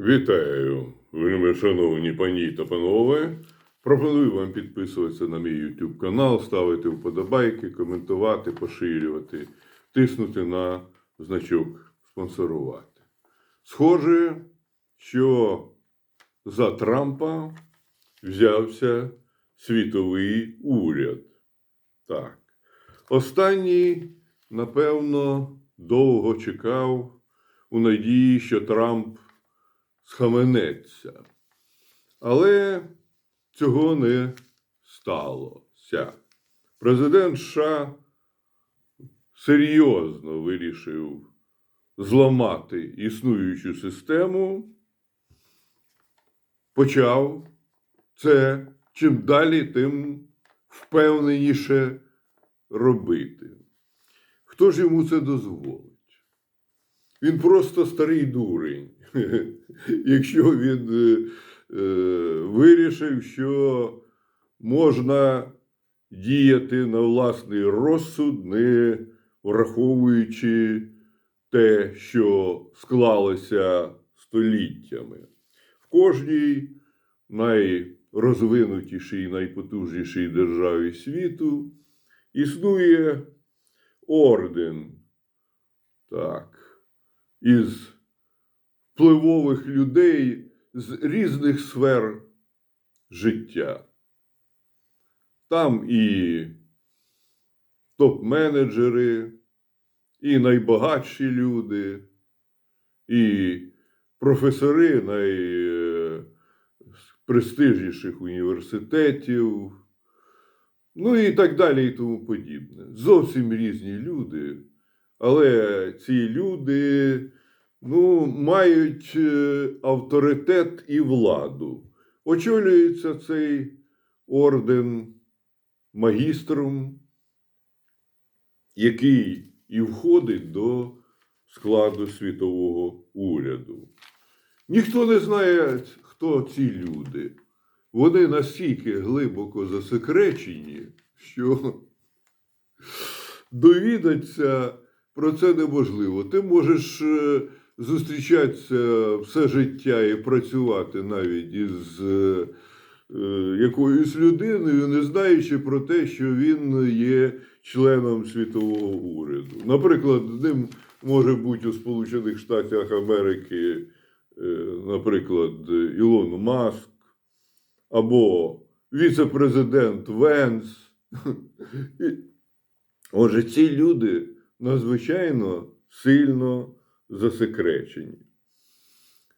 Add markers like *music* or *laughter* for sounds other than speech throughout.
Вітаю, вельми шановні пані та панове. Пропоную вам підписуватися на мій YouTube канал, ставити вподобайки, коментувати, поширювати, тиснути на значок спонсорувати. Схоже, що за Трампа взявся світовий уряд. Так. Останній, напевно, довго чекав у надії, що Трамп схаменеться. Але цього не сталося. Президент США серйозно вирішив зламати існуючу систему, почав це чим далі, тим впевненіше робити. Хто ж йому це дозволить? Він просто старий дурень. *laughs* Якщо він е, е, вирішив, що можна діяти на власний розсуд, не враховуючи те, що склалося століттями. В кожній найрозвинутішій, найпотужнішій державі світу існує орден. Так із впливових людей з різних сфер життя. Там і топ-менеджери, і найбагатші люди, і професори найпрестижніших університетів, ну і так далі, і тому подібне. Зовсім різні люди. Але ці люди ну, мають е, авторитет і владу. Очолюється цей орден магістром, який і входить до складу світового уряду. Ніхто не знає, хто ці люди. Вони настільки глибоко засекречені, що довідаться про це неможливо. Ти можеш е, зустрічатися все життя і працювати навіть із е, е, якоюсь людиною, не знаючи про те, що він є членом світового уряду. Наприклад, ним може бути у Сполучених Штатах Америки, наприклад, Ілон Маск або віце-президент Венс. *laughs* Отже, ці люди надзвичайно сильно засекречені.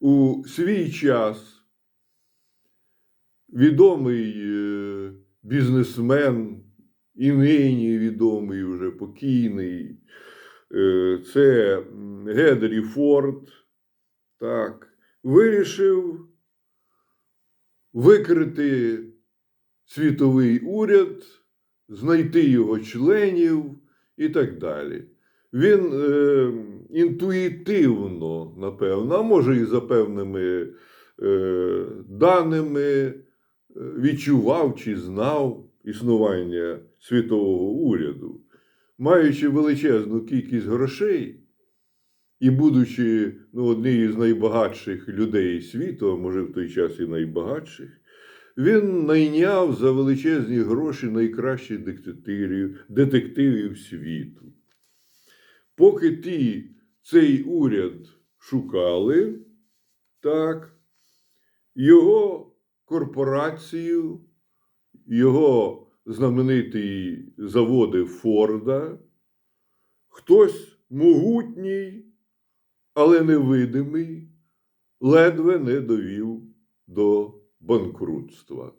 У свій час відомий е, бізнесмен, і нині відомий вже покійний, е, це Генрі Форд, так, вирішив викрити світовий уряд, знайти його членів і так далі. Він е, інтуїтивно, напевно, а може і за певними е, даними е, відчував чи знав існування світового уряду, маючи величезну кількість грошей і будучи ну, однією з найбагатших людей світу, а може в той час і найбагатших, він найняв за величезні гроші найкращих детективів, детективів світу. Поки ті цей уряд шукали, так, його корпорацію, його знамениті заводи Форда, хтось могутній, але невидимий, ледве не довів до банкрутства.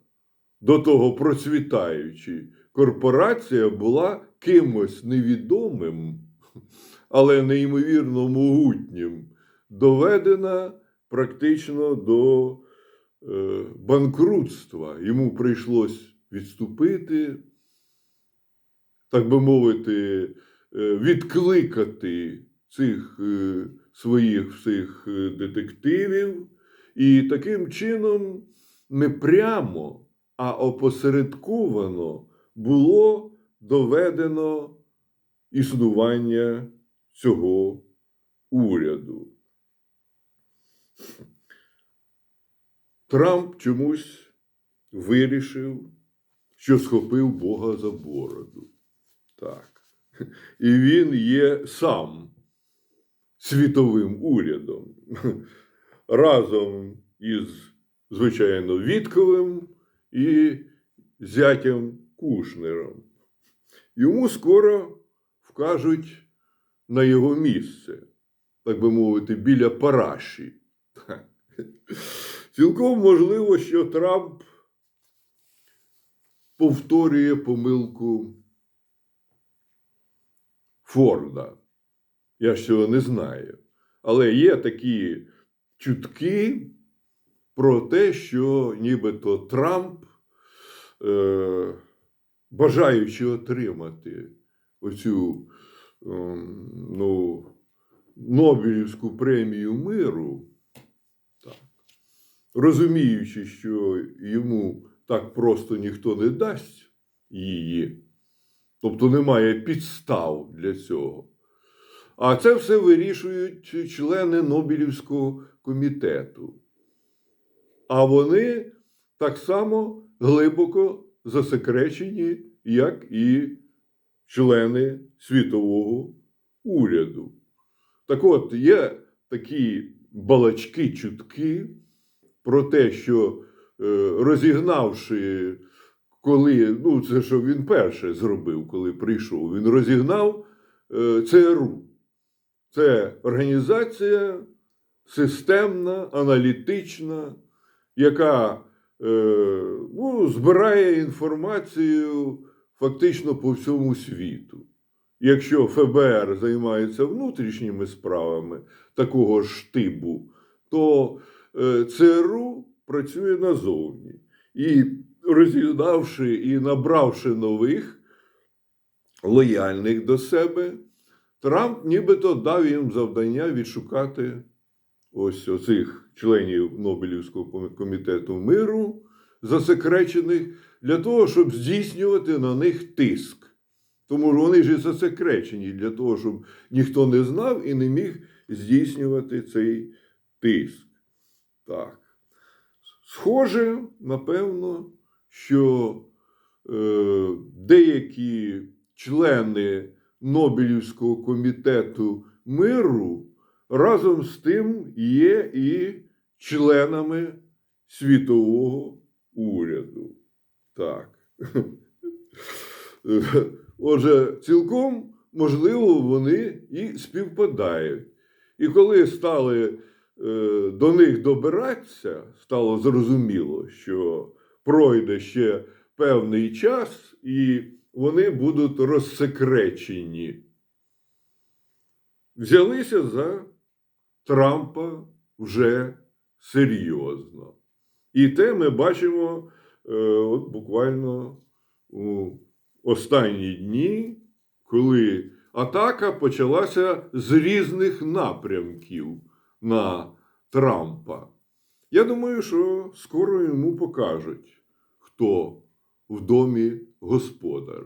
До того процвітаючи, корпорація була кимось невідомим, але неймовірно могутнім, доведена практично до е, банкрутства. Йому прийшлось відступити, так би мовити, е, відкликати цих е, своїх всіх детективів, і таким чином не прямо, а опосередковано було доведено існування цього уряду. Трамп чомусь вирішив, що схопив Бога за бороду. Так. І він є сам світовим урядом разом із, звичайно, Вітковим і зятям Кушнером. Йому скоро вкажуть на його місце, так би мовити, біля параші. Цілком можливо, що Трамп повторює помилку Форда. Я ж цього не знаю. Але є такі чутки про те, що нібито Трамп, е, бажаючи отримати оцю ем, ну, Нобелівську премію миру, так, розуміючи, що йому так просто ніхто не дасть її, тобто немає підстав для цього. А це все вирішують члени Нобелівського комітету. А вони так само глибоко засекречені, як і члени світового уряду. Так от, є такі балачки, чутки про те, що е, розігнавши, коли, ну, це що він перше зробив, коли прийшов, він розігнав е, ЦРУ. Це організація системна, аналітична, яка е, ну, збирає інформацію фактично по всьому світу. Якщо ФБР займається внутрішніми справами такого штибу, то е, ЦРУ працює назовні. І розігнавши і набравши нових лояльних до себе, Трамп нібито дав їм завдання відшукати ось оцих членів Нобелівського комітету миру, засекречених, для того, щоб здійснювати на них тиск. Тому що вони ж і засекречені для того, щоб ніхто не знав і не міг здійснювати цей тиск. Так. Схоже, напевно, що е, деякі члени Нобелівського комітету миру разом з тим є і членами світового уряду. Так. *laughs* Отже, цілком можливо, вони і співпадають. І коли стали е, до них добиратися, стало зрозуміло, що пройде ще певний час, і вони будуть розсекречені. Взялися за Трампа вже серйозно. І те ми бачимо е, от буквально у останні дні, коли атака почалася з різних напрямків на Трампа. Я думаю, що скоро йому покажуть, хто в домі господар.